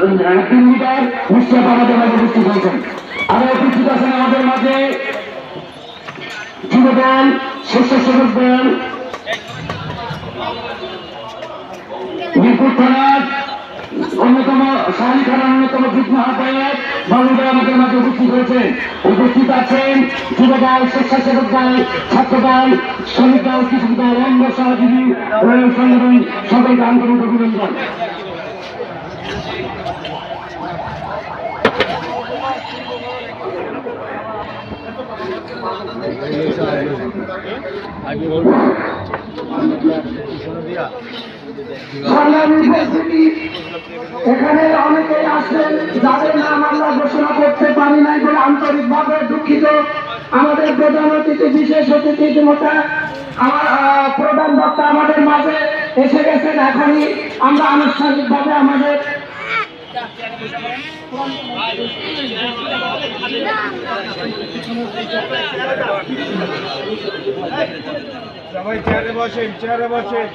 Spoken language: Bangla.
টিম লিডার মুস্তাফ আমাদের মাঝে উপস্থিত হয়েছেন আরও উপস্থিত আছেন আমাদের মাঝে যুব দল স্বেচ্ছাসেবক দল মিরপুর থানার অন্যতম শাহী থানার অন্যতম যুগ্ম আহ্বায়ক বাবুদা আমাদের মাঝে উপস্থিত হয়েছে উপস্থিত আছেন যুব স্বেচ্ছাসেবক দল ছাত্র শ্রমিক দল কৃষক দল অন্য সহযোগী সংগঠন সকলকে আন্তরিক অভিনন্দন এখানে অনেকেই আসছেন যাদের নাম আমরা ঘোষণা করতে পারি নাই বলে আন্তরিকভাবে দুঃখিত। আমাদের প্রধান অতিথি, বিশেষ অতিথি ইতিমধ্যে প্রধান বক্তা আমাদের মাঝে এসে গেছেন। এখনই আমরা আনুষ্ঠানিকভাবে আমাদের সবাই চেয়ারে বসেন চেয়ারে বসেন।